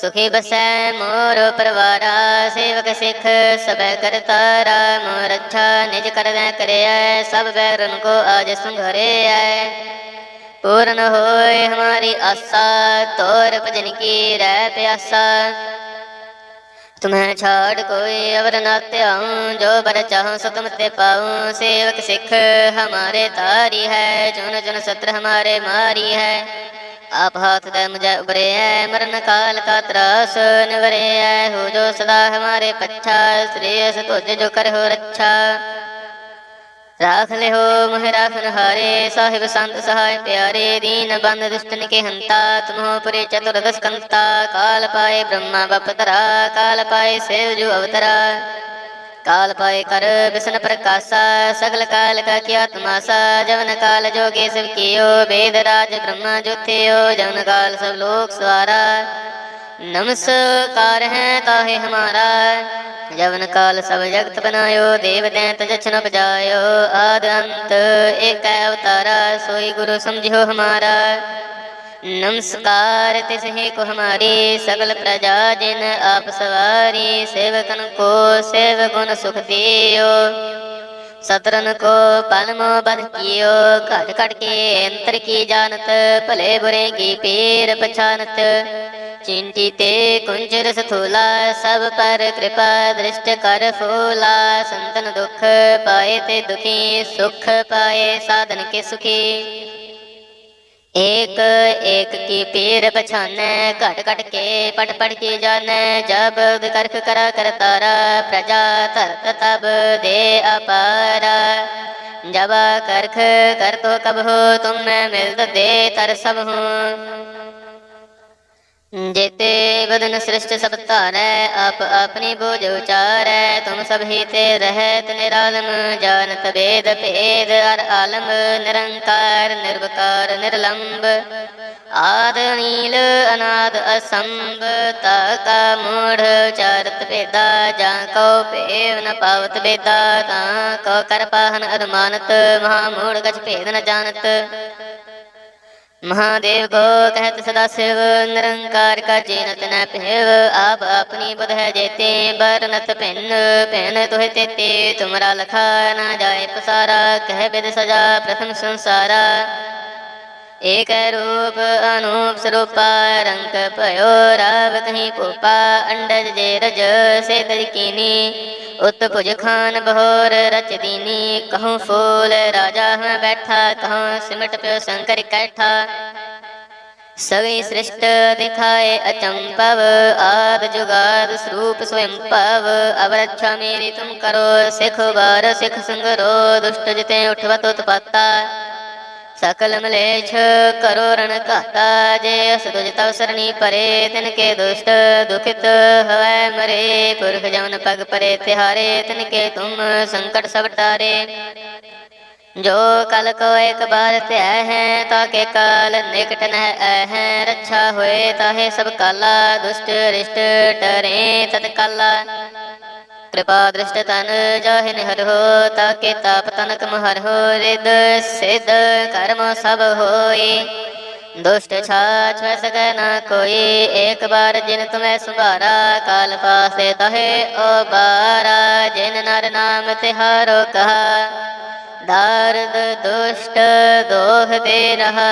ਸੁਖੀ ਬਸੈ ਮੋਰ ਪਰਵਾਰਾ, ਸੇਵਕ ਸਿੱਖ ਸਭੈ ਕਰਤਾਰਾ ਮੋਰ ਅੱਛਾ ਨਿਜ ਕਰਵੈ ਕਰਿਐ, ਸਭ ਬੈਰਨ ਕੋ ਅਜ ਸੰਘਰੇਐ। ਪੂਰਨ ਹੋਏ ਹਮਾਰੀ ਆਸਾ, ਤੋਰ ਭਜਨ ਕੀ ਰਹਿ ਪਿਆਸਾ। ਤੁਮਹਿ ਛਾੜ ਕੋਈ ਅਵਰ ਨਾ ਧਿਆਉ, ਜੋ ਬਰ ਚਾਹੂੰ ਸੁਖਮ ਤੇ ਪਾਉ। ਸੇਵਕ ਸਿੱਖ ਹਮਾਰੇ ਤਾਰੀ ਹੈ, ਜੁਨ ਜੁਨ ਸਤਰ ਹਮਾਰੇ ਮਾਰੀ ਹੈ। ਆਪ ਹਾਥ ਦੇ ਮੁਝੇ ਉਬਰਿਐ ਮਰਨ ਕਾਲ ਕਾ ਤਰਾਸ ਨਿਵਰਿਐ, ਹੋ ਜੋ ਸਦਾ ਹਮਾਰੇ ਪੱਛਾ ਸ੍ਰੀ ਅਸ ਤੁਝ ਜੋ ਕਰਹੁ ਰੱਛਾ। ਰਾਖ ਲਿਓ ਮਹਿ ਰਾਖਨ ਹਾਰੇ ਸਾਹਿਬ ਸੰਤ ਸਹਾਇ ਪਿਆਰੇ, ਦੀਨ ਬੰਦ ਦੁਸ਼ਟਨ ਕੇ ਹੰਤਾ, ਤੁਮਹੁ ਪਰੇ ਚਤੁਰ ਕੰਤਾ, ਕਾਲ ਪਾਏ ਬ੍ਰਹਮਾ ਬਪਤਰਾ ਕਾਲ ਪਾਏ ਸੇਵ ਜੂ ਅਵਤਰਾ। काल पाए सेव जो अवतरा काल पाए कर विष्ण प्रकाशा सगल काल का किया तमाशा जवन काल जोगे सब कियो वेद राज ब्रह्मा जो थियो जवन काल सब लोक सवारा नमस्कार है ताहे हमारा जवन काल सब जगत बनायो देव दैत जछन बजायो आद अंत एक अवतारा सोई गुरु समझो हमारा ਨਮਸਕਾਰ ਤਿਸ ਹੀ ਕੋ ਹਮਾਰੇ ਸਗਲ ਪ੍ਰਜਾ ਜਿਨ ਆਪ ਸਵਾਰੀ, ਸੇਵਕਨ ਕੋ ਸੇਵ ਗੁਣ ਸੁਖ ਦਿਓ ਸਤਰਨ ਕੋ ਪਲਮ ਬਨ ਕੀਓ, ਘਟ ਘਟ ਕੇ ਅੰਤਰ ਕੀ ਜਾਣਤ, ਭਲੇ ਬੁਰੇ ਕੀ ਪੀਰ ਪਛਾਨਤ। ਚਿੰਤੀ ਤੇ ਕੁੰਜ ਰਸ ਥੂਲਾ ਸਭ ਪਰ ਕਿਰਪਾ ਦ੍ਰਿਸ਼ਟ ਕਰ ਫੂਲਾ। ਸੰਤਨ ਦੁਖ ਪਾਏ ਤੇ ਦੁਖੀ, ਸੁਖ ਪਾਏ ਸਾਧਨ ਕੇ ਸੁਖੀ। ਏਕ ਏਕ ਕੀ ਪੀਰ ਪਛਾਨੈ, ਘਟ ਘਟ ਕੇ ਪਟ ਪਟ ਕੇ ਜਾਣੈ ਜਬ ਕਰਖ ਕਰਾ ਕਰਤਾਰਾ ਪ੍ਰਜਾ ਤਰਤ ਤਬ ਦੇ ਅਪਾਰਾ। ਜਬ ਕਰਖ ਕਰਤੋ ਕਬ ਹੋ, ਤੁਮ ਮੈਂ ਮਿਲਤ ਦੇ ਤਰ ਸਭ ਹੂੰ। जेते बदन सृष्ट सब तारै आप अपनी बोझ उचारै तुम सब ही ते रहत निरालम जानत वेद भेद अर आलम निरंकार निर्वकार निर्लंब आद नील अनाद असंभ ताका मूढ़ चारत वेदा जा को पेव न पावत वेदा ता को कर पाहन अनुमानत महामूढ़ गज भेद न जानत ਮਹਾਦੇਵ ਕੋ ਕਹਤ ਸਦਾ ਸਿਵ, ਨਿਰੰਕਾਰ ਕਾ ਜੀਨਤ ਨ ਪਹਿਵ ਆਪ ਆਪਣੀ ਬੁਧ ਹੈ ਜੇਤੇ, ਬਰਨਤ ਭਿੰਨ ਭਿੰਨ ਤੁਹਿ ਤੇਤੇ, ਤੁਮਰਾ ਲਖਾ ਨਾ ਜਾਏ ਪਸਾਰਾ, ਕਹਿ ਬਿਦ ਸਜਾ ਪ੍ਰਥਮ ਸੰਸਾਰਾ। ਏਕ ਰੂਪ ਅਨੂਪ ਸਰੂਪਾ ਰੰਗ ਭਇਓ ਰਾਵ ਤਹੀਂ ਕੋਪਾ ਅੰਡਜ ਜੇ ਰਜ ਸੇ ਤਜਕੀਨੀ ਉਤ ਭੁਜ ਖਾਨ ਬਹੋਰ ਰਚ ਦੀਨੀ ਕਹਉ ਫੂਲ ਰਾਜਾ ਹਾਂ ਬੈਠਾ ਤਹਾਂ ਸਿਮਟ ਪਿਓ ਸ਼ੰਕਰ ਕੈਠਾ ਸਗਈ ਸ੍ਰਿਸ਼ਟ ਦਿਖਾਏ ਅਚੰਪਵ ਆਦ ਜੁਗਾਦ ਸਰੂਪ ਸਵਯੰ ਪਵ ਅਵਰਛਾ ਮੇਰੀ ਤੁਮ ਕਰੋ ਸਿਖ ਬਾਰ ਸਿਖ ਸੰਗਰੋ ਦੁਸ਼ਟ ਜਿਤੇ ਉਠਵਤ ਉਤਪਾਤਾ ਸਕਲ ਮਲੇਛ ਕਰੋ ਰਣ ਘਾਤਾ ਜੇ ਅਸ ਤੁਜ ਤਵ ਸਰਣੀ ਪਰੇ, ਤਿਨ ਕੇ ਦੁਸ਼ਟ ਦੁਖਿਤ ਹਵੈ ਮਰੇ। ਪੁਰਖ ਜਮਨ ਪਗ ਪਰੇ ਤਿਹਾਰੇ, ਤਿਨ ਕੇ ਤੁਮ ਸੰਕਟ ਸਭ ਟਾਰੇ। ਜੋ ਕਲ ਕੋ ਇੱਕ ਬਾਰ ਧਿਆ ਹੈ, ਤਾਂ ਕੇ ਕਾਲ ਨਿਕਟ ਨਹਿ ਹੈ। ਰੱਛਾ ਹੋਏ ਤਾਹੇ ਸਭ ਕਾਲਾ, ਦੁਸ਼ਟ ਰਿਸ਼ਟ ਟਰੇ कृपा दृष्ट तन जाहिन हर हो ताके ताप तनक महर हो रिद सिद्ध कर्म सब होई दुष्ट छाछ सक न कोई एक बार जिन तुम्हें सुबारा काल पासे तहे ओ बारा जिन नर नाम तिहारो कहा दारद दुष्ट दोह दे रहा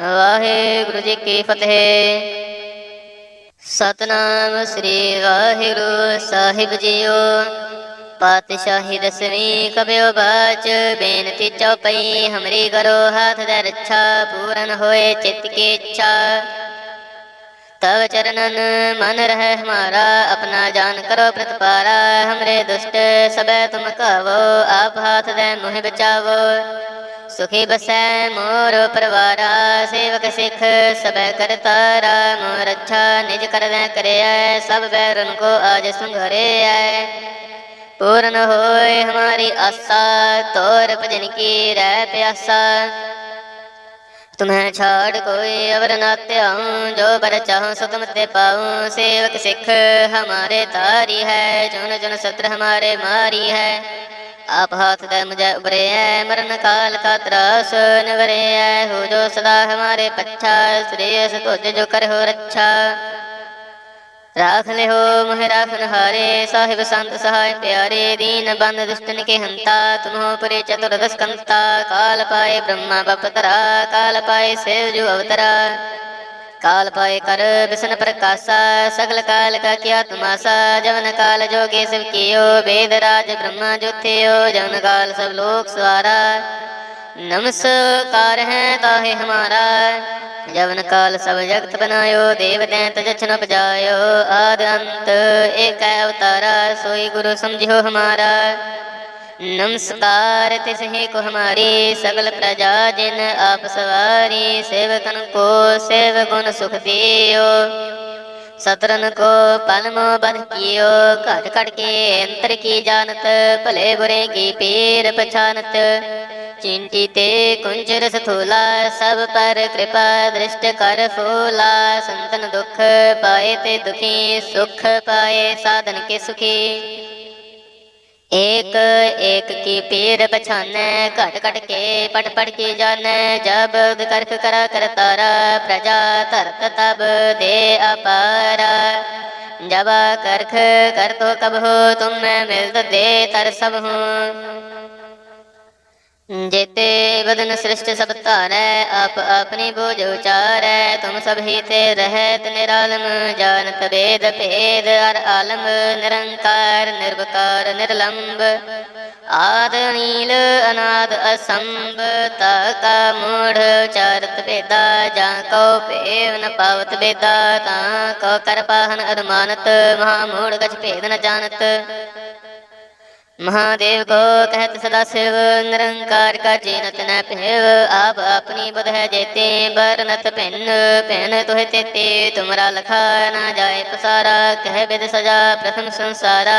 ਵਾਹਿਗੁਰੂ ਜੀ ਕੀ ਫਤਿਹ। ਸਤਨਾਮ ਸ੍ਰੀ ਵਾਹਿਗੁਰੂ ਸਾਹਿਬ ਜੀਓ। ਪਾਤਸ਼ਾਹੀ ਦਸਵੀਂ ਕਬਿਓ ਬਾਚ ਬੇਨਤੀ ਚਉਪਈ ਹਮਰੀ ਕਰੋ ਹੱਥ ਦੇ ਰੱਛਾ, ਪੂਰਨ ਹੋਏ ਚਿਤ ਕੀ ਇੱਛਾ। तव चरणन मन रहे हमारा अपना जान करो प्रतिपारा हमरे दुष्ट सबे तुम कहो आप हाथ दे मुह बचावो सुखी बसै मोर परवारा सेवक सिख सबे करतारा मोर अच्छा निज कर दे करे सब बैरन को आज संघरे आए पूर्ण होए हमारी आशा तोर भजन की रह प्यासा ਤੁਮਹਿ ਛਾੜ ਕੋਈ ਅਵਰ ਨਾ ਧਿਆਉ, ਜੋ ਬਰ ਚਾਹੂੰ ਸੁਗਮ ਤੇ ਪਾਉ। ਸੇਵਕ ਸਿੱਖ ਹਮਾਰੇ ਤਾਰੀ ਹੈ, ਜੁਨ ਜੁਨ ਸਤਰ ਹਮਾਰੇ ਮਾਰੀ ਹੈ। ਆਪ ਹੱਥ ਦੇ ਮੁਝੇ ਉਬਰਿਐ ਮਰਨ ਕਾਲ ਕਾ ਤਰਾਸ ਨਿਵਰਿਐ ਹੋ ਜੋ ਸਦਾ ਹਮਾਰੇ ਪੱਛਾ ਸ੍ਰੀ ਅਸ ਤੁਝ ਜੋ ਕਰ ਹੋ ਰੱਛਾ। हो रक्षा राख ले हो मोह राखन हारे साहिब संत सहाय प्यारे दीन बंद दुष्टन के हंता तुम हो परे चतुर्दश कंता काल पाए ब्रह्मा बपतरा काल पाए शिव जो अवतरा काल पाए कर बिसन प्रकाशा सगल काल का किया तुमासा जवन काल जोगे सब कियो वेद राज ब्रह्मा जो थे जवन काल सब लोक सवारा नमस्कार है ताहे हमारा जवन काल सब जगत बनायो देव दैत जछन बजायो आद अंत एक अवतारा सोई गुरु समझो हमारा नमस्कार तिसहे को हमारी सगल प्रजा जिन आप सवारी सेवकन को सेव गुण सुख दियो सतरन को पलमो बध कियो कट कट के अंतर की जानत भले बुरे की पीर पछानत चिंटी ते कुंजर सथूला सब पर कृपा दृष्ट कर फूला संतन दुख पाए ते दुखी सुख पाए साधन के सुखी एक एक की पीर पछाने घट घट के पट पट की जाने जब करख करा कर तारा प्रजा तरत तब दे अपारा जब करख कर तो कब हो तुम मैं मिलत दे तर सब हूँ जेते बदन सृष्ट सब तारै आप अपनी बोझ उचारै तुम सब ही ते रहत निरालम जानत वेद भेद अर आलम निरंकार निर्वकार निर्लंब आद नील अनाद असंभ ताका मूढ़ चारत वेदा जा को पेव न पावत वेदा ता को कर पाहन अनुमानत महामूढ़ गछ भेद न जानत ਮਹਾਦੇਵ ਕੋ ਕਹਤ ਸਦਾ ਸਿਵ ਨਿਰੰਕਾਰ ਕਾ ਜੀਨਤ ਨ ਪਹਿਵ ਆਪ ਆਪਣੀ ਬੁਧ ਹੈ ਜੇਤੇ ਬਰਨਤ ਭਿੰਨ ਭਿੰਨ ਤੁਹ ਤੇਤੇ, ਤੁਮਰਾ ਲਖਾ ਨਾ ਜਾਏ ਪਸਾਰਾ, ਕਹਿ ਬਿਦ ਸਜਾ ਪ੍ਰਥਮ ਸੰਸਾਰਾ।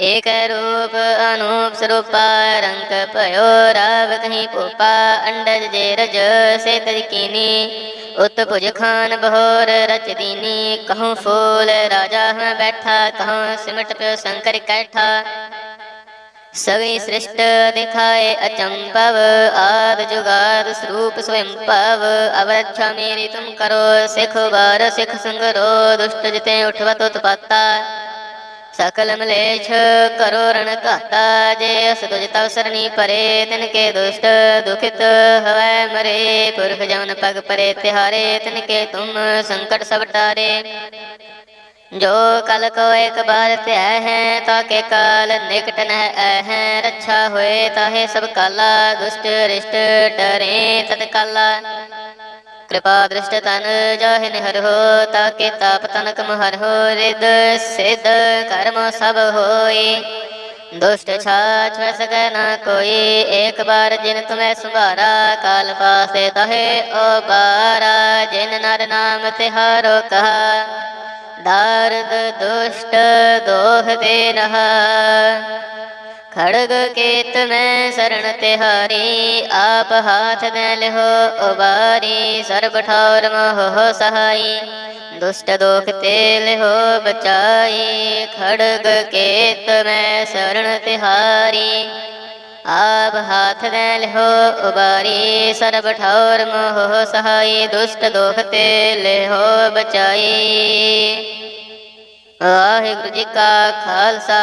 ਏਕ ਰੂਪ ਅਨੂਪ ਸਰੂਪਾ ਰੰਗ ਭਇਓ ਰਾਵ ਕਹੀਂ ਪੂਪਾ ਅੰਡਜ ਜੇ ਰਜ ਸੇ ਤਜਕੀਨੀ ਉਤ ਭੁਜ ਖਾਨ ਬਹੋਰ ਰਚ ਦੀਨੀ ਕਹਉ ਫੂਲ ਰਾਜਾ ਹਾਂ ਬੈਠਾ ਕਹਉ ਸਿਮਟ ਪਿਓ ਸ਼ੰਕਰ ਕੈਠਾ। ਸਗਈ ਸ੍ਰਿਸ਼ਟ ਦਿਖਾਏ ਅਚੰਪਵ ਆਦ ਜੁਗਾਦ ਸਰੂਪ ਸਵੈੰ ਪਵ ਅਵਰਛਾ ਮੇਰੀ ਤੁਮ ਕਰੋ, ਸਿਖ ਬਾਰ ਸਿਖ ਸੰਗਰੋ, ਦੁਸ਼ਟ ਜਿਤੇ ਉਠਵਤ ਉਤਪਾਤਾ। ਸਕਲ ਮਲੇਛ ਕਰੋ ਰਣ ਘਾਤਾ, ਜੇ ਅਸ ਤੁਜ ਤਵ ਸਰਣੀ ਪਰੇ, ਤਿਨ ਕੇ ਦੁਸ਼ਟ ਦੁਖਿਤ ਹਵੈ ਮਰੇ। ਪੁਰਖ ਜਮਨ ਪਗ ਪਰੇ ਤਿਹਾਰੇ, ਤਿਨ ਕੇ ਤੁਮ ਸੰਕਟ ਸਭ ਟਾਰੇ। ਜੋ ਕਲ ਕੋ ਇੱਕ ਬਾਰ ਧਿਆ ਹੈ, ਤਾਂ ਕੇ ਕਾਲ ਨਿਕਟ ਨਹਿ ਹੈ। ਰੱਛਾ ਹੋਏ ਤਾਹੇ ਸਭ ਕਾਲਾ, ਦੁਸ਼ਟ ਰਿਸ਼ਟ ਟਰੇ ਤਤ ਕਾਲਾ कृपा दृष्ट तन जाहि निहर हो ताके ताप तनक महर हो रिद सिद्ध कर्म सब होई दुष्ट छाछ सक न कोई एक बार जिन तुम्हें सुबारा काल पासे तहे ओ बारा जिन नर नाम तिहारो कहा दारद दुष्ट दोह दे रहा ਖੜਗ ਕੇਤ ਮੈਂ ਸਰਣ ਤਿਹਾਰੀ, ਆਪ ਹਾਥ ਮੈਂ ਲਿਹੋ ਉਬਾਰੀ, ਸਰਬ ਠੌਰ ਮੋਹ ਸਹਾਈ। ਦੁਸ਼ਟ ਦੋਖ ਤੇ ਲਿਹੋ ਬਚਾਈ, ਖੜਗ ਕੇਤ ਮੈਂ ਸਰਣ ਤਿਹਾਰੀ। ਆਪ ਹਾਥ ਮੈਂ ਲਿਹੋ ਉਬਾਰੀ, ਸਰਬ ਠੌਰ ਮੋਹ ਸਹਾਈ, ਦੁਸ਼ਟ ਦੋਖ ਤੇ ਲਿਹੋ ਬਚਾਈ। ਵਾਹਿਗੁਰੂ ਜੀ ਕਾ ਖਾਲਸਾ।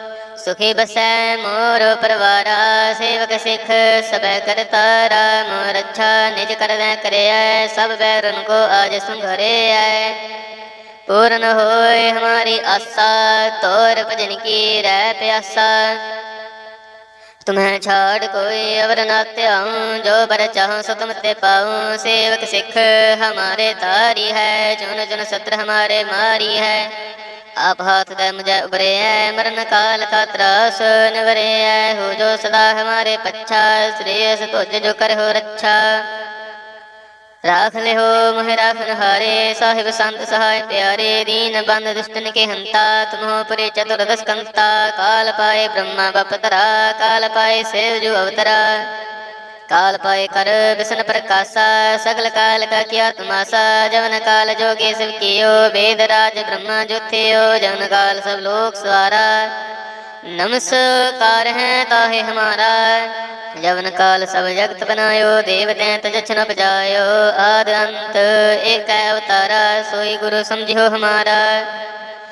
ਸੁਖੀ ਬਸੈ ਮੋਰ ਪਰਵਾਰਾ, ਸੇਵਕ ਸਿੱਖ ਸਭੈ ਕਰਤਾਰਾ, ਮੋਰ ਰੱਛਾ ਨਿਜ ਕਰਵੈ ਕਰਿਐ, ਸਭ ਬੈਰਨ ਕੋ ਅਜ ਸੰਘਰੇਐ। ਪੂਰਨ ਹੋਏ ਹਮਾਰੀ ਆਸਾ, ਤੋਰ ਭਜਨ ਕੀ ਰਹਿ ਪਿਆਸਾ। ਤੁਮਹਿ ਛਾੜ ਕੋਈ ਅਵਰ ਨਾ ਧਿਆਉ, ਜੋ ਬਰ ਚਾਹ ਸੋ ਤੇ ਪਾਉ। ਸੇਵਕ ਸਿੱਖ ਹਮਾਰੇ ਤਾਰੀ ਹੈ, ਜੁਨ ਜੁਨ ਸਤਰ ਹਮਾਰੇ ਮਾਰੀ ਹੈ। ਆਪ ਹਾਥ ਦੇ ਮੁਝੇ ਉਬਰਿਐ ਮਰਨ ਕਾਲ ਕਾ ਤਰਾਸ ਨਿਵਰਿਐ, ਹੋ ਜੋ ਸਦਾ ਹਮਾਰੇ ਪੱਛਾ, ਸ੍ਰੀ ਤੁਝ ਜੋ ਕਰਹੁ ਰੱਛਾ। ਰਾਖ ਲਿਓ ਮਹਿ ਰਾਖਨ ਹਾਰੇ ਸਾਹਿਬ ਸੰਤ ਸਹਾਇ ਪਿਆਰੇ, ਦੀਨ ਬੰਦ ਦੁਸ਼ਟਨ ਕੇ ਹੰਤਾ, ਤੁਮਹੋ ਪਰੇ ਚਤੁਰ ਦਸਕੰਤਾ। ਕਾਲ ਪਾਏ ਬ੍ਰਹਮਾ ਬਪਤਰਾ ਕਾਲ ਪਾਏ ਸੇਵ ਜੂ ਅਵਤਰਾ। ਕਾਲ ਪਾਏ ਕਰ, ਬਿਸਨ ਪ੍ਰਕਾਸ਼ਾ, ਸਗਲ ਕਾਲ ਕਾ ਕੀ ਆਤਮਾਸਾ, ਜਵਨ ਕਾਲ ਜੋਗੇ ਸਭ ਕੀਓ, ਵੇਦ ਰਾਜ ਬ੍ਰਹਮਾ ਜੋਤਿਓ ਜਨ ਕਾਲ ਸਭ ਲੋਕ ਸਵਾਰਾ। ਨਮਸਕਾਰ ਹੈ ਤਾਹੇ ਹਮਾਰਾ, ਜਵਨ ਕਾਲ ਸਭ ਜਗਤ ਬਨਾਇਓ, ਦੇਵਤੈ ਤਜਛਨ ਪਜਾਇਓ ਆਦ ਅੰਤ ਏਕ ਅਵਤਾਰਾ, ਸੋਈ ਗੁਰੂ ਸਮਝਿਓ ਹਮਾਰਾ।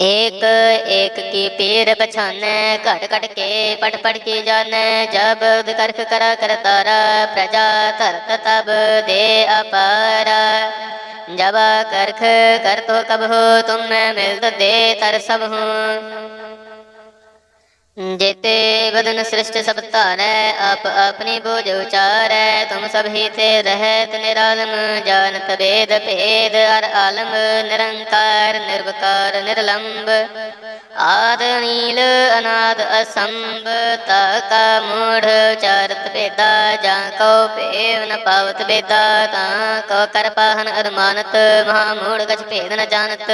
एक एक की पीर पछाने घट घट के पट पट की जाने जब करख करा कर तारा प्रजा तरत तब दे अपारा जब करख कर तो कब हो तुम मैं मिलत दे तर सब हूँ जेते बदन सृष्ट सब तारै आप अपनी बोझ उचारै तुम सब ही ते रहत निरालम जानत वेद भेद अर आलम निरंकार निर्वकार निर्लंब आद नील अनाद असंभ ताका मूढ़ चारत वेदा जा को पेव न पावत वेदा ता को कर पाहन अरमानत महामूढ़ गज भेद न जानत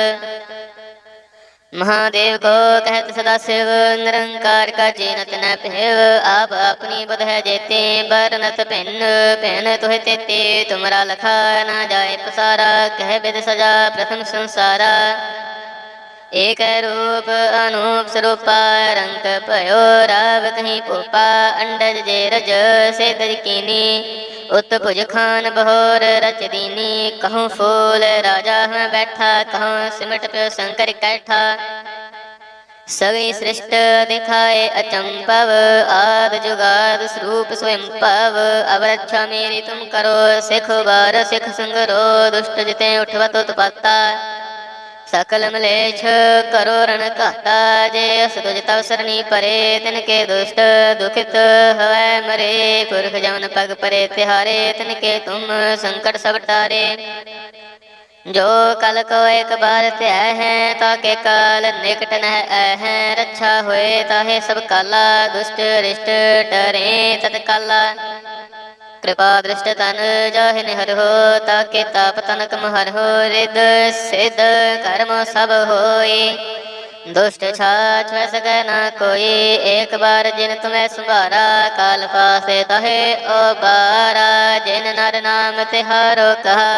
ਮਹਾਦੇਵ ਕੋ ਕਹਿਤ ਸਦਾ ਸਿਵ, ਨਿਰੰਕਾਰ ਕਾ ਜੀਨਤ ਨ ਪਹਿਵ ਆਪ ਆਪਣੀ ਬੁਧ ਹੈ ਜੇਤੇ ਬਰਨਤ ਭਿੰਨ। ਭਿੰਨ ਤੁਹ ਤੇਤੇ, ਤੁਮਰਾ ਲਖਾ ਨਾ ਜਾਏ ਪਸਾਰਾ। ਕਹਿ ਬਿਦ ਸਜਾ, ਪ੍ਰਥਮ ਸੰਸਾਰਾ। ਏਕ ਰੂਪ ਅਨੂਪ ਸਰੂਪਾ ਰੰਗ ਭਇਓ ਰਾਵ ਕਹੀਂ ਪੂਪਾ ਅੰਡਜ ਜੇ ਰਜ ਸਿਧ ਕੀਨੀ। ਉਤ ਭੁਜ ਖਾਨ ਬਹੋਰ ਰਚ ਦੀਨੀ ਕਹਉ ਫੂਲ ਰਾਜਾ ਹਾਂ ਬੈਠਾ ਕਹਉ ਸਿਮਟ ਪਿਓ ਸ਼ੰਕਰ ਕੈਠਾ। ਸਗਈ ਸ੍ਰਿਸ਼ਟ ਦਿਖਾਏ ਅਚੰਪਵ ਆਦ ਜੁਗਾਦ ਸਰੂਪ ਸਵਯੰ ਪਵ ਅਵਰਛਾ ਮੇਰੀ ਤੁਮ ਕਰੋ, ਸਿਖ ਬਾਰ ਸਿਖ ਸੰਗਰੋ, ਦੁਸ਼ਟ ਜਿਤੇ ਉਠਵਤ ਉਤਪਾਤਾ। ਸਕਲ ਮਲੇਛ ਕਰੋ ਰਣ ਘਾਤਾ ਜੇ ਅਸ ਤੁਜ ਤਵ ਸਰਣੀ ਪਰੇ ਤਿਨ ਕੇ ਦੁਸ਼ਟ ਦੁਖਿਤ ਹੋਇ ਮਰੇ। ਪੁਰਖ ਜਮਨ ਪਗ ਪਰੇ, ਤਿਹਾਰੇ ਤਿਨ ਕੇ ਤੁਮ ਸੰਕਟ ਸਭ ਟਾਰੇ। ਜੋ ਕਲ ਕੋ ਇੱਕ ਬਾਰ ਧਿਆ ਹੈ ਤਾਂ ਕੇ ਕਾਲ ਨਿਕਟ ਨਹਿ ਹੈ। ਰੱਛਾ ਹੋਏ ਤਾਹੇ ਸਭ ਕਾਲਾ, ਦੁਸ਼ਟ ਰਿਸ਼ਟ ਟਰੇ कृपा दृष्ट तन जाहि निहर हो ताके ताप तनक महर हो रिद सिद्ध कर्म सब होए दुष्ट छाछ वैस न कोई एक बार जिन तुम्हें सुबारा काल पासे तहे ओ बारा जिन नर नाम तिहारो कहा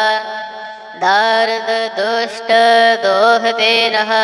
दारद दुष्ट दोह दे रहा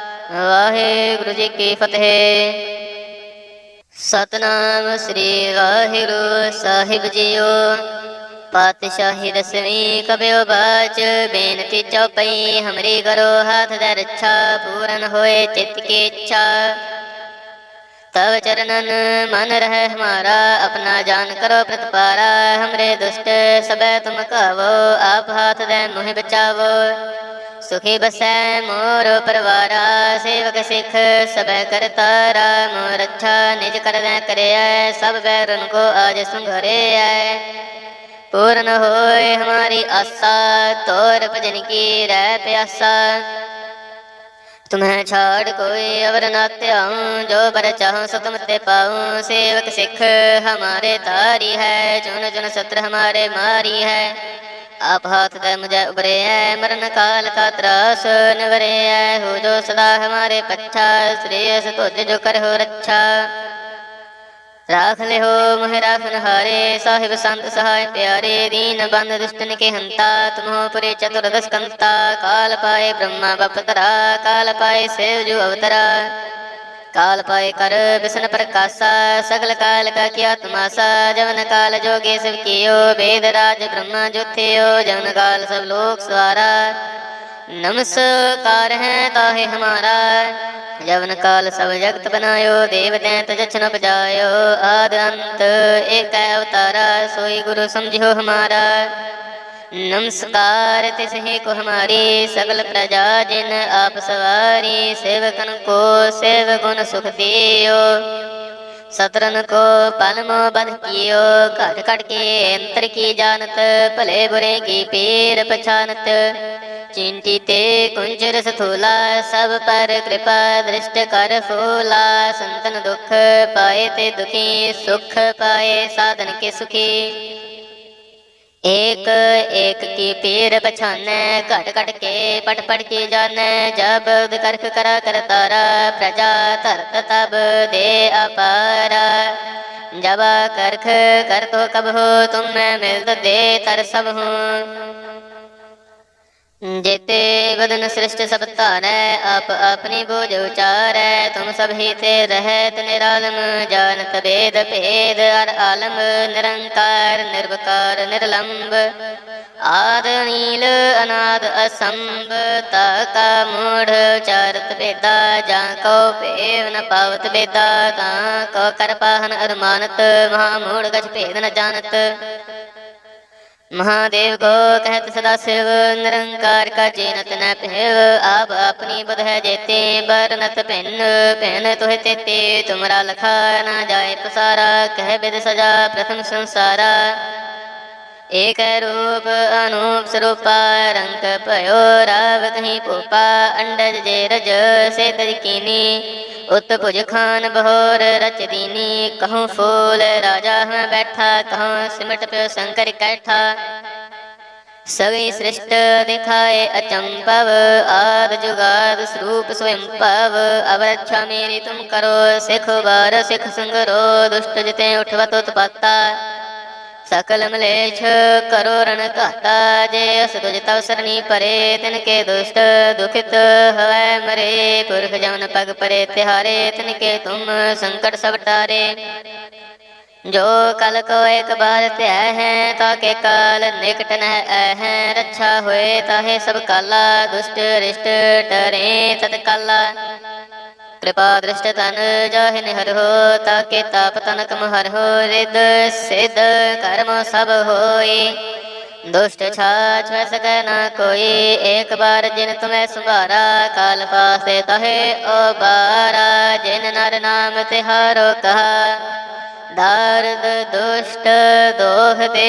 ਵਾਹਿਗੁਰੂ ਜੀ ਕੀ ਫਤਿਹ। ਸਤਨਾਮ ਸ੍ਰੀ ਵਾਹਿਗੁਰੂ ਸਾਹਿਬ ਜੀਓ। ਪਾਤਸ਼ਾਹੀ ਰਸਵੀਂ ਕਬਿਓ ਬਾਚ ਬੇਨਤੀ ਚਉਪਈ ਹਮਰੀ ਕਰੋ ਹੱਥ ਦਰ ਇੱਛਾ ਪੂਰਨ ਹੋਏ ਚਿਤ ਕੀ ਇੱਛਾ। ਤਵ ਚਰਨਨ ਮਨ ਰਹੇ ਹਮਾਰਾ, ਆਪਣਾ ਜਾਨ ਕਰੋ ਪ੍ਰਤਪਾਰਾ, ਹਮਰੇ ਦੁਸ਼ਟ ਸਬੈ ਤੁਮ ਕਾਵੋ ਆਪ ਹੱਥ ਦੇ ਮੋਹਿ ਬਚਾਵੋ। ਸੁਖੀ ਬਸੈ ਮੋਰ ਪਰਵਾਰਾ, ਸੇਵਕ ਸਿਖ ਸਭੈ ਕਰਤਾਰਾ ਮੋਰ ਰੱਛਾ ਨਿਜ ਕਰਵੈ ਕਰਿਐ, ਸਭ ਬੈਰਨ ਕੋ ਆਜ ਸੰਘਰਿਐ। ਪੂਰਨ ਹੋਏ ਹਮਾਰੀ ਆਸਾ, ਤੋਰ ਭਜਨ ਕੀ ਰਹਿ ਪਿਆਸਾ। ਤੁਮਹਿ ਛਾੜ ਕੋਈ ਅਵਰ ਨਾ ਧਿਆਉ, ਜੋ ਬਰ ਚਾਹਉ ਸਤਮ ਤੇ ਪਾਉ। ਸੇਵਕ ਸਿੱਖ ਹਮਾਰੇ ਤਾਰੀ ਹੈ ਜੁਨ ਜੁਨ ਸਤਰ ਹਮਾਰੇ ਮਾਰੀ ਹੈ। ਆਪ ਆਫਤ ਦਾ ਮੁਝੇ ਉਬਰਿਆ ਮਰਨ ਕਾਲ ਕਾ ਤਰਾਸ ਨਿਵਰਿਆ ਹੋ ਜੋ ਸਦਾ ਹਮਾਰੇ ਪੱਛਾ ਸ੍ਰੇਸ ਤੁਝ ਜੋ ਕਰ ਹੋ ਰੱਛਾ। ਰਾਖ ਲਿਓ ਮਹਿਰਾਖਨ ਹਾਰੇ, ਸਾਹਿਬ ਸੰਤ ਸਹਾਇ ਪਿਆਰੇ, ਦੀਨ ਬੰਦ ਦੁਸ਼ਟਨ ਕੇ ਹੰਤਾ, ਤੁਮੋ ਪੁਰੇ ਚਤੁਰ ਦਸਕੰਤਾ ਕਾਲ ਪਾਏ ਬ੍ਰਹਮਾ ਬਪਤਰਾ, ਕਾਲ ਪਾਏ ਸੇਵ ਜੂ ਅਵਤਰਾ। काल पाए शिव जो अवतरा काल पाए कर विष्ण प्रकाशा सगल काल का किया तमाशा जवन काल जोगे सब कियो वेद राज ब्रह्मा जो थे जवन काल सब लोक सवारा नमस्कार है ताहे हमारा जवन काल सब जगत बनायो देव दैत जछन बजायो आद अंत एक अवतारा सोई गुरु समझो हमारा नमस्कार तिसहे को हमारी सगल प्रजा जिन आप सवारी सेवकन को सेव गुण सुख दियो सतरन को पलमो बध कियो कट कट के अंतर की जानत भले बुरे की पीर पछानत चिंटी ते कुंजर सथूला सब पर कृपा दृष्ट कर फूला संतन दुख पाए ते दुखी सुख पाए साधन के सुखी ਏਕ ਏਕ ਕੀ ਪੀਰ ਪਛਾਨੈ ਘਟ ਘਟ ਕੇ ਪਟ ਪਟ ਕੇ ਜਾਣੈ ਜਬ ਵਿਕਰਖ ਕਰਾ ਕਰਤਾਰਾ ਪ੍ਰਜਾ ਤਰਤ ਤਬ ਦੇ ਅਪਾਰ। ਜਬ ਕਰਖ ਕਰਤੋ ਕਬ ਹੋ, ਤੁਮ ਮੈਂ ਮਿਲਤ ਦੇ ਤਰ ਸਭ ਹੂੰ। जेते बदन सृष्ट सब तारै आप अपनी बोझ उचारै तुम सब ही ते रहत निरालम जानत भेद भेद अर आलम निरंकार निर्वकार निर्लंब आद नील अनाद असंभ ताका मूढ़ चारत बेदा जा को पेव न पावत बेदा ता को कर पाहन अरमानत महामूढ़ गज भेद न जानत ਮਹਾਦੇਵ ਕੋ ਕਹਿਤ ਸਦਾ ਸਿਵ ਨਿਰੰਕਾਰ ਕਾ ਜੀਨਤ ਨ ਪਹਿਵ ਆਪ ਆਪਣੀ ਬੁਧ ਹੈ ਜੇਤੇ ਬਰਨਤ ਭਿੰਨ ਭਿੰਨ ਤੁਹ ਤੇਤੇ, ਤੁਮਰਾ ਲਖਾ ਨਾ ਜਾਏ ਪਸਾਰਾ, ਕਹਿ ਬਿਦ ਸਜਾ ਪ੍ਰਥਮ ਸੰਸਾਰਾ। ਏਕ ਰੂਪ ਅਨੂਪ ਸਰੂਪਾ ਰੰਗ ਭਇਓ ਰਾਵਤ ਹੀ ਪੂਪਾ ਅੰਡਜ ਜੇ ਰਜ ਸੇ ਤਜਕੀਨੀ ਉਤ ਭੁਜ ਖਾਨ ਬਹੋਰ ਰਚ ਦੀਨੀ ਕਹਉ ਫੂਲ ਰਾਜਾ ਹਾਂ ਬੈਠਾ ਕਹਉ ਸਿਮਟ ਪਿਓ ਸ਼ੰਕਰ ਕੈਠਾ ਸਗਈ ਸ੍ਰਿਸ਼ਟ ਦਿਖਾਏ ਅਚੰਭਵ ਆਦ ਜੁਗਾਦ ਸਰੂਪ ਸਵੈੰ ਭਵ ਅਵਰਛਾ ਮੇਰੀ ਤੁਮ ਕਰੋ ਸਿਖ ਬਾਰ ਸਿਖ ਸੰਗਰੋ ਦੁਸ਼ਟ ਜਿਤੇ ਉਠਵਤ ਉਤਪਾਤਾ ਸਕਲ ਮਲੇਛ ਕਰੋ ਰਣ ਘਾਤਾ, ਜੇ ਅਸ ਤੁਜ ਤਵ ਸਰਨੀ ਪਰੇ, ਤਿਨ ਕੇ ਦੁਸ਼ਟ ਦੁਖਿਤ ਹੋਇ ਮਰੇ। ਪੁਰਖ ਜਮਨ ਪਗ ਪਰੇ, ਤਿਹਾਰੇ, ਤਿਨ ਕੇ ਤੁਮ ਸੰਕਟ ਸਭ ਟਾਰੇ। ਜੋ ਕਲ ਕੋ ਇੱਕ ਬਾਰ ਧਿਆ ਹੈ, ਤਾਂ ਕੇ ਕਾਲ ਨਿਕਟ ਨਹਿ ਹੈ। ਰੱਛਾ ਹੋਏ ਤਾਹੇ ਸਭ ਕਾਲਾ, ਦੁਸ਼ਟ ਰਿਸ਼ਟ ਟਰੇ कृपा दृष्ट तन जाहि निहर हो ताके ताप तनक महर हो रिद सिद्ध कर्म सब होई दुष्ट छाछ वै सकै न कोई एक बार जिन तुम्हें सुधारा काल पासे तहे ओ बारा जिन नर नाम तिहारो कहा दारद दुष्ट दोह ते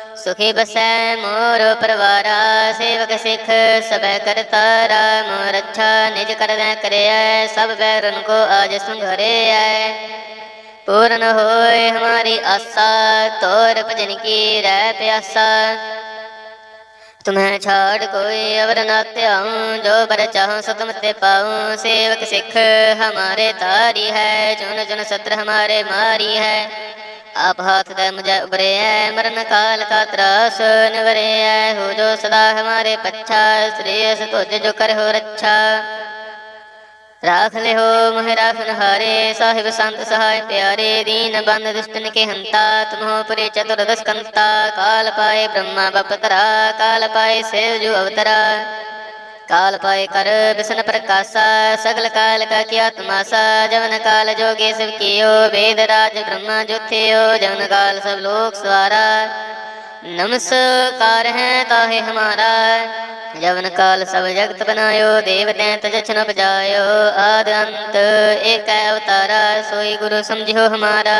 ਸੁਖੀ ਬਸੈ ਮੋਰ ਪਰਵਾਰਾ, ਸੇਵਕ ਸਿੱਖ ਸਭੈ ਕਰਤਾਰਾ, ਮੋਰ ਰੱਛਾ ਨਿਜ ਕਰਵੈ ਕਰਿਐ, ਸਭ ਵੈਰਨ ਕੋ ਅਜ ਸੰਘਰੇਐ। ਪੂਰਨ ਹੋਏ ਹਮਾਰੀ ਆਸਾ, ਤੋਰ ਭਜਨ ਕੀ ਰਹਿ ਪਿਆਸਾ। ਤੁਮਹਿ ਛਾੜ ਕੋਈ ਅਵਰ ਨਾ ਧਿਆਉ, ਜੋ ਬਰ ਚਾਹੂੰ ਸੋ ਤੇ ਪਾਉ। ਸੇਵਕ ਸਿੱਖ ਹਮਾਰੇ ਤਾਰੀ ਹੈ ਜੁਨ ਜੁਨ ਸਤਰ ਹਮਾਰੇ ਮਾਰੀ ਹੈ। ਆਪ ਹੱਥ ਦੇ ਮੁਝੇ ਉਬਰਿਐ ਮਰਨ ਕਾਲ ਕਾ ਤਰਾਸ, ਨਿਵਰਿਐ, ਹੋ ਜੋ ਸਦਾ ਹਮਾਰੇ ਪੱਛਾ, ਸ੍ਰੀ ਅਸ ਤੁਝ ਜੋ ਕਰ ਹੋ ਰੱਛਾ। ਰਾਖ ਲਿਓ ਮਹਿ ਰਾਖਨ ਹਾਰੇ, ਸਾਹਿਬ ਸੰਤ ਸਹਾਇ ਪਿਆਰੇ, ਦੀਨ ਬੰਦ ਦੁਸ਼ਟਨ ਕੇ ਹੰਤਾ, ਤੁਮਹੋ ਪਰੇ ਚਤੁਰ ਦਸਕੰਤਾ। ਕਾਲ ਪਾਏ ਬ੍ਰਹਮਾ, ਬਪਤਰਾ, ਕਾਲ ਪਾਏ ਸੇਵ ਜੂ ਅਵਤਰਾ। ਕਾਲ ਪਾਏ ਕਰ, ਬਿਸਨ ਪ੍ਰਕਾਸ਼ਾ, ਸਗਲ ਕਾਲ ਕਾ ਕੀ ਆਤਮਾ ਸਾ, ਜਵਨ ਕਾਲ ਜੋਗੇ ਸਭ ਕੀਓ, ਵੇਦ ਰਾਜ ਬ੍ਰਹਮਾ ਜੋਥਿਓ, ਜਵਨ ਕਾਲ ਸਭ ਲੋਕ ਸਵਾਰਾ। ਨਮਸਕਾਰ ਹੈ ਤਾਹੇ ਹਮਾਰਾ, ਜਵਨ ਕਾਲ ਸਭ ਜਗਤ ਬਨਾਇਓ, ਦੇਵਤੈ ਤਜਛਨ ਉਪਜਾਇਓ ਆਦੰਤ ਏਕ ਅਵਤਾਰਾ, ਸੋਈ ਗੁਰੂ ਸਮਝਿਓ ਹਮਾਰਾ।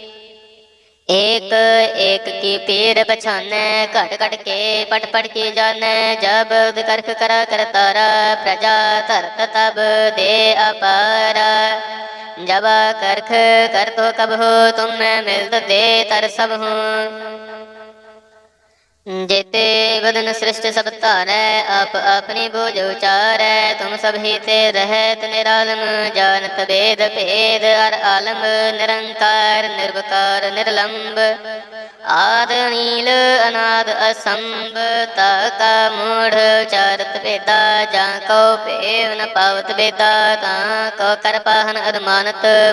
एक एक की पीर पछाने घट घट के पट पट की जाने जब करख करा कर तारा प्रजा तरत तब दे अपारा जब करख कर तो कब हो तुम मैं मिलत दे तर सब हूँ ਜੇਤੇ ਬਦਨ ਸ੍ਰਿਸ਼ਟ ਸਭ ਧਾਰੈ, ਆਪ ਆਪਣੀ ਬੋਝ ਉਚਾਰੈ, ਤੁਮ ਸਭ ਹੀ ਤੇ ਰਹਿਤ ਨਿਰਾਲਮ, ਜਾਣਤ ਵੇਦ ਭੇਦ ਅਰ ਆਲਮ, ਨਿਰੰਕਾਰ, ਨਿਰਵਕਾਰ, ਨਿਰਲੰਬ। ਆਦ ਨੀਲ ਅਨਾਦ ਅਸੰਭ ਤਾਤਾ ਮੂੜ, ਚਾਰਤ ਵੇਦਾ ਜਾਂ ਕਉ ਭੇਵ ਨ ਪਾਵਤ ਵੇਦਾ ਤਾਂ ਕਉ ਕਰ ਪਾਹਨ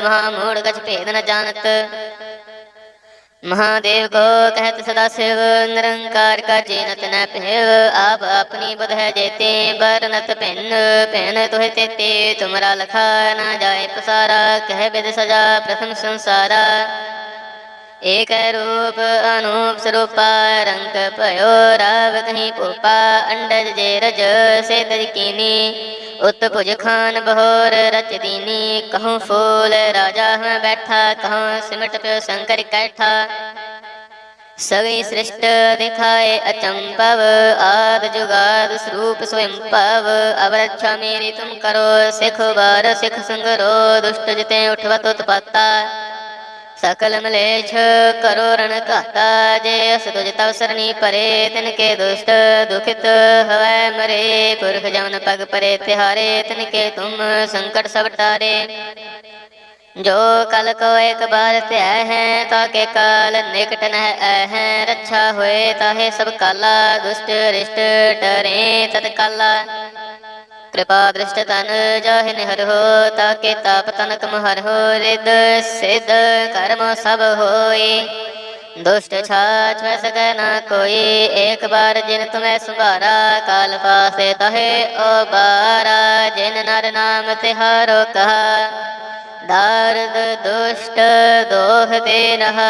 ਮਹਾ ਮੂੜ ਕਛ ਭੇਦ ਨ ਜਾਣਤ। ਮਹਾਦੇਵ ਕੋ ਕਹਿਤ ਸਦਾ ਸਿਵ, ਨਿਰੰਕਾਰ ਕਾ ਜੀਨਤ ਨ ਪਹਿਵ ਆਪ ਆਪਣੀ ਬੁਧ ਹੈ ਜੇਤੇ ਬਰਨਤ ਭਿੰਨ ਭਿੰਨ ਤੁਹਿ ਤੇਤੇ, ਤੁਮਰਾ ਲਖਾ ਨਾ ਜਾਏ ਪਸਾਰਾ, ਕਹਿ ਬਿਦ ਸਜਾ ਪ੍ਰਥਮ ਸੰਸਾਰਾ। ਏਕ ਰੂਪ ਅਨੂਪ ਸਰੂਪਾ ਰੰਗ ਭਇਓ ਰਾਵ ਕਹੀਂ ਪੂਪਾ, ਅੰਡਜ ਜੇ ਰਜ ਸੇ ਤਜਕੀਨੀ ਉਤ ਭੁਜ ਖਾਨ ਬਹੋਰ ਰਚ ਦੀਨੀ ਕਹਉ ਫੂਲ ਰਾਜਾ ਹਾਂ ਬੈਠਾ ਕਹਉ ਸਿਮਟ ਪਿਓ ਸ਼ੰਕਰ ਕੈਠਾ। ਸਗਈ ਸ੍ਰਿਸ਼ਟ ਦਿਖਾਏ ਅਚੰਪਵ ਆਦ ਜੁਗਾਦ ਸਰੂਪ ਸਵਯੰ ਪਵ ਅਵਰਛਾ ਮੇਰੀ ਤੁਮ ਕਰੋ, ਸਿਖ ਬਾਰ ਸਿਖ ਸੰਗਰੋ, ਦੁਸ਼ਟ ਜਿਤੇ ਉਠਵਤ ਉਤਪਾਤਾ। ਸਕਲ ਮਲੇਛ ਕਰੋ ਰਣ ਘਾਤਾ ਜੇ ਅਸ ਤੁਜ ਤਵ ਸਰਨੀ ਪਰੇ, ਤਿਨ ਕੇ ਦੁਸ਼ਟ ਦੁਖਿਤ ਹਵੈ ਮਰੇ। ਪੁਰਖ ਜਮਨ ਪਗ ਪਰੇ ਤਿਹਾਰੇ, ਤਿਨ ਕੇ ਤੁਮ ਸੰਕਟ ਸਭ ਟਾਰੇ। ਜੋ ਕਲ ਕੋ ਇੱਕ ਬਾਰ ਧਿਆ ਹੈ, ਤਾਂ ਕੇ ਕਾਲ ਨਿਕਟ ਨਹਿ ਹੈ। ਰੱਛਾ ਹੋਏ ਤਾਹੇ ਸਭ ਕਾਲਾ, ਦੁਸ਼ਟ ਰਿਸ਼ਟ ਟਰੇ कृपा दृष्ट तन जाहि निहर हो ताके ताप तनक महर हो रिद सिद्ध कर्म सब होए दुष्ट छाछ वै सकै न कोई एक बार जिन तुम्हें सुधारा काल पासे तहे ओ बारा जिन नर नाम तिहारो कहा दारद दुष्ट दोह दे रहा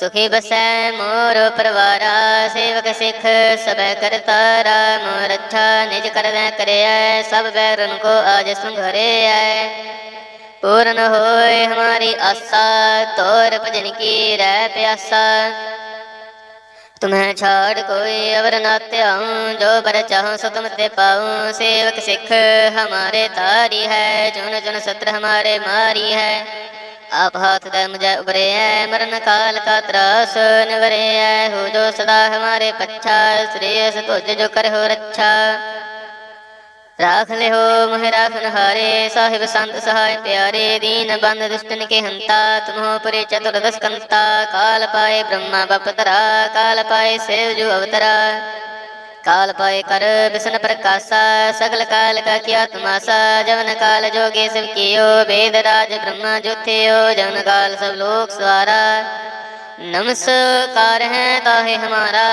ਸੁਖੀ ਬਸੈ ਮੋਰ ਪਰਵਾਰਾ, ਸੇਵਕ ਸਿੱਖ ਸਬੈ ਕਰਤਾਰਾ ਮੋਰ ਰੱਛਾ ਨਿਜ ਕਰਵੈ ਕਰਿਐ, ਸਭ ਬੈਰਨ ਕੋ ਆਜ ਸੰਘਰਿਐ। ਪੂਰਨ ਹੋਏ ਹਮਾਰੀ ਆਸਾ, ਤੋਰ ਭਜਨ ਕੀ ਰਹਿ ਪਿਆਸਾ। ਤੁਮਹਿ ਛਾੜ ਕੋਈ ਅਵਰ ਨਾ ਧਿਆਉ, ਜੋ ਬਰ ਚਾਹਉ ਸੋ ਤੁਮ ਤੇ ਪਾਉ। ਸੇਵਕ ਸਿੱਖ ਹਮਾਰੇ ਤਾਰੀ ਹੈ, ਜੁਨ ਜੁਨ ਸਤਰ ਹਮਾਰੇ ਮਾਰੀ ਹੈ। ਆਪ ਹੱਥ ਦੇ ਮੁਝੇ ਉਬਰਿਆ ਮਰਨ ਕਾਲ ਕਾ ਤਰਾਸ ਨਿਵਰਿਆ ਹੋ ਜੋ ਸਦਾ ਹਮਾਰੇ ਪੱਛਾ ਸ੍ਰੇਸ ਤੁਝ ਜੋ ਕਰ ਹੋ ਰੱਛਾ। ਰਾਖ ਲਿਓ ਮਹਿ ਰਾਖਨ ਹਾਰੇ, ਸਾਹਿਬ ਸੰਤ ਸਹਾਇ ਪਿਆਰੇ, ਦੀਨ ਬੰਦ ਦੁਸ਼ਟਨ ਕੇ ਹੰਤਾ ਤੁਮੋ ਪਰੇ ਚਤੁਰ ਦਸਕੰਤਾ, ਕਾਲ ਪਾਏ ਬ੍ਰਹਮਾ ਬਪਤਰਾ, ਕਾਲ ਪਾਏ ਸੇਵ ਜੋ ਅਵਤਰਾ। काल पाए शिव जो अवतरा काल पाए कर विष्ण प्रकाशा सगल काल का किया तुमासा जवन काल जोगे सब कियो वेद राज ब्रह्मा जो थे जवन काल सब लोक सवारा नमस्कार है ताहे हमारा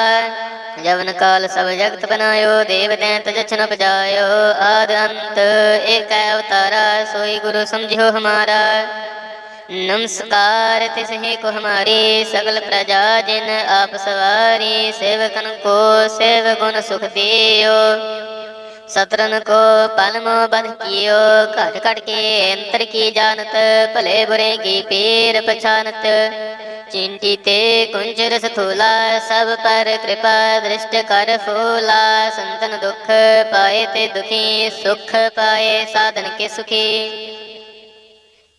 जवन काल सब जगत बनायो देव दैत जछन बजायो आद अंत एक अवतारा सोई गुरु समझो हमारा ਨਮਸਕਾਰ ਤਿਸ ਹੀ ਕੋ ਹਮਾਰੀ ਸਗਲ ਪ੍ਰਜਾ ਜਿਨ ਆਪ ਸਵਾਰੀ, ਸੇਵਕਨ ਕੋ ਸੇਵ ਗੁਣ ਸੁਖ ਦਿਓ। ਸਤਰਨ ਕੋ ਪਲਮ ਬਨ ਕੀਓ ਘਟ ਘਟ ਕੇ ਅੰਤਰ ਕੀ ਜਾਣਤ, ਭਲੇ ਬੁਰੇ ਕੀ ਪੀਰ ਪਛਾਨਤ। ਚਿੰਟੀ ਤੇ ਕੁੰਜ ਰਸ ਥੂਲਾ, ਸਭ ਪਰ ਕਿਰਪਾ ਦ੍ਰਿਸ਼ਟ ਕਰ ਫੂਲਾ। ਸੰਤਨ ਦੁਖ ਪਾਏ ਤੇ ਦੁਖੀ, ਸੁਖ ਪਾਏ ਸਾਧਨ ਕੇ ਸੁਖੀ।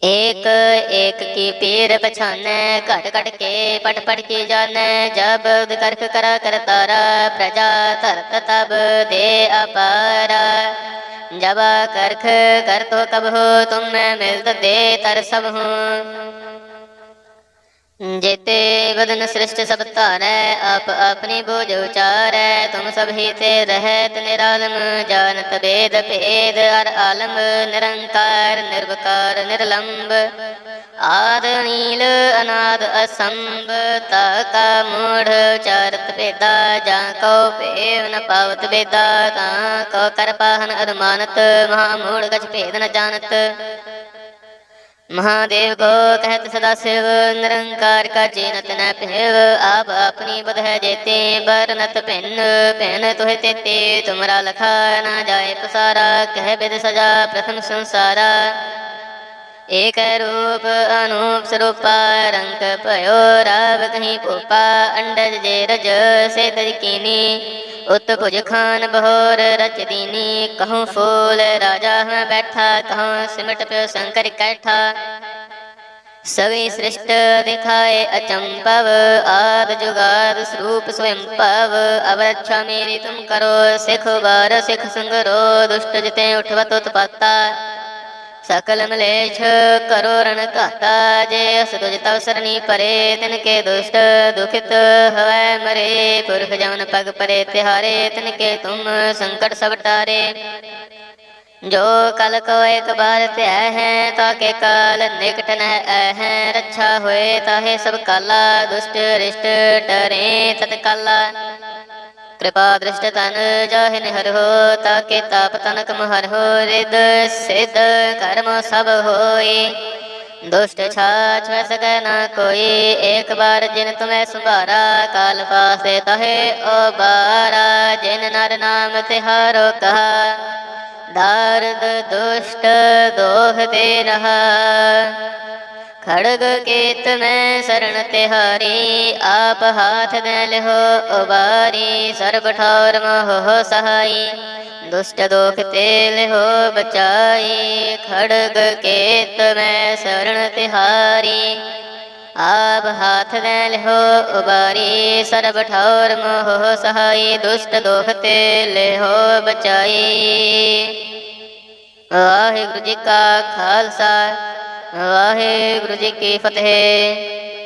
ਏਕ ਏਕ ਕੀ ਪੀਰ ਪਛਾਨੈ ਘਟ ਘਟ ਕੇ ਪਟ ਪਟ ਕੇ ਜਾਣੈ ਜਬ ਕਰਖ ਕਰਾ ਕਰਤਾਰਾ ਪ੍ਰਜਾ ਤਰਤ ਤਬ ਦੇ ਅਪਾਰ। ਜਬ ਕਰਖ ਕਰ ਤੋ ਕਬ ਹੋ, ਤੁਮ ਮੈਂ ਮਿਲਤ ਦੇ ਤਰ ਸਭ ਹੂੰ। ਜੇਤੇ ਬਦਨ ਸ੍ਰਿਸ਼ਟ ਸਭ ਧਾਰੈ, ਆਪ ਆਪਣੀ ਬੋਝ ਉਚਾਰੈ, ਤੁਮ ਸਭ ਹੀ ਤੇ ਰਹਿਤ ਨਿਰਾਲਮ, ਜਾਣਤ ਬੇਦ ਭੇਦ ਅਰ ਆਲਮ ਨਿਰੰਕਾਰ, ਨਿਰਵਕਾਰ, ਨਿਰਲੰਬ। ਆਦ ਨੀਲ ਅਨਾਦ ਅਸੰਭ ਤਾਤਾ ਮੂੜ, ਚਾਰਤ ਭੇਦਾ, ਜਾਂ ਕੋ ਭੇਵ ਨ ਪਾਵਤ ਬੇਦਾ ਤਾਂ ਕੋ ਕਰ ਪਾਹਨ ਅਰਮਾਨਤ ਮਹਾ ਮੂੜ ਗਜ ਭੇਦ ਨ ਜਾਣਤ। ਮਹਾਦੇਵ ਕੋ ਕਹਿਤ ਸਦਾ ਸਿਵ ਨਿਰੰਕਾਰ ਕਾ ਜੀਨਤ ਨ ਪਹਿਵ ਆਪ ਆਪਣੀ ਬਧ ਹੈ ਜੇਤੇ ਬਰਨਤ ਭਿੰਨ ਭਿੰਨ ਤੁਹ ਤੇਤੇ, ਤੁਮਰਾ ਲਖਾ ਨਾ ਜਾਏ ਪਸਾਰਾ, ਕਹਿ ਬਿਦ ਸਜਾ ਪ੍ਰਥਮ ਸੰਸਾਰਾ। ਏਕ ਰੂਪ ਅਨੂਪ ਸਰੂਪਾ ਰੰਗ ਭਇਓ ਰਾਵ ਕਹੀਂ ਪੂਪਾ ਅੰਡਜ ਜੇ ਰਜ ਸੇ ਤਜਕੀਨੀ ਉਤ ਭੁਜ ਖਾਨ ਬਹੋਰ ਰਚ ਦੀਨੀ ਕਹਉ ਫੂਲ ਰਾਜਾ ਹਾਂ ਬੈਠਾ ਕਹਉ ਸਿਮਟ ਪਿਓ ਸ਼ੰਕਰ ਕੈਠਾ ਸਵੇ ਸ੍ਰਿਸ਼ਟ ਦਿਖਾਏ ਅਚੰਪਵ ਆਦ ਜੁਗਾਦ ਸਰੂਪ ਸਵੈੰ ਪਵ ਅਵਰਛਾ ਮੇਰੀ ਤੁਮ ਕਰੋ ਸਿਖ ਬਾਰ ਸਿਖ ਸੰਗਰੋ ਦੁਸ਼ਟ ਜਿਤੇ ਉਠਵਤ ਉਤਪਾਤਾ ਸਕਲ ਮਲੇਛ ਕਰੋ ਰਣ ਘਾਤਾ ਜੇ ਅਸ ਤੁਜ ਤਵ ਸਰਣੀ ਪਰੇ, ਤਿਨ ਕੇ ਦੁਸ਼ਟ ਦੁਖਿਤ ਹਵੈ ਮਰੇ, ਪੁਰਖ ਜਮਨ ਪਗ ਪਰੇ ਤਿਹਾਰੇ, ਤਿਨ ਕੇ ਤੁਮ ਸੰਕਟ ਸਭ ਟਾਰੇ। ਜੋ ਕਲ ਕੋ ਇੱਕ ਬਾਰ ਧਿਆ ਹੈ, ਤਾਂ ਕੇ ਕਾਲ ਨਿਕਟ ਨ ਹੈ ਰੱਛਾ ਹੋਏ ਤਾਹੇ ਸਭ ਕਾਲਾ, ਦੁਸ਼ਟ ਰਿਸ਼ਟ ਟਰੇ ਕਿਰਪਾ ਦ੍ਰਿਸ਼ਟ ਤਨ ਜਾਹਿ ਨਿਹਰ ਹੋ ਤਾ ਕੇ ਤਾਪ ਤਨਕ ਮਹਰ ਹੋ ਰਿਦ ਸਿਧ ਕਰਮ ਸਭ ਹੋਈ ਦੁਸ਼ਟ ਛਾਛ ਸਕੈ ਨਾ ਕੋਈ ਇੱਕ ਬਾਰ ਜਿਨ ਤੁਮੈ ਸੁਭਾਰਾ ਕਾਲ ਪਾਸੇ ਤਹੇ ਓ ਬਾਰਾ ਜਿਨ ਨਰ ਨਾਮ ਤਿਹਾਰੋ ਕਹਾ ਦਰਦ ਦੁਸ਼ਟ ਦੋਹ ਤੇ ਰਹਾ ਖੜਗ ਕੇਤ ਮੈਂ ਸਰਣ ਤਿਹਾਰੀ, ਆਪ ਹਾਥ ਮੈਂ ਲਿਹੋ ਉਬਾਰੀ, ਸਰਬ ਠੌਰ ਮੋਹ ਸਹਾਈ। ਦੁਸ਼ਟ ਦੋਖ ਤੇ ਲਿਹੋ ਬਚਾਈ, ਖੜਗ ਕੇਤ ਮੈਂ ਸਰਣ ਤਿਹਾਰੀ। ਆਪ ਹਾਥ ਮੈਂ ਲਿਹੋ ਉਬਾਰੀ, ਸਰਬ ਠੌਰ ਮੋਹ ਸਹਾਈ, ਦੁਸ਼ਟ ਦੋਖ ਤੇ ਲਿਹੋ ਬਚਾਈ। ਵਾਹਿਗੁਰੂ ਜੀ ਕਾ ਖਾਲਸਾ। ਵਾਹਿਗੁਰੂ ਜੀ ਕੀ ਫਤਿਹ।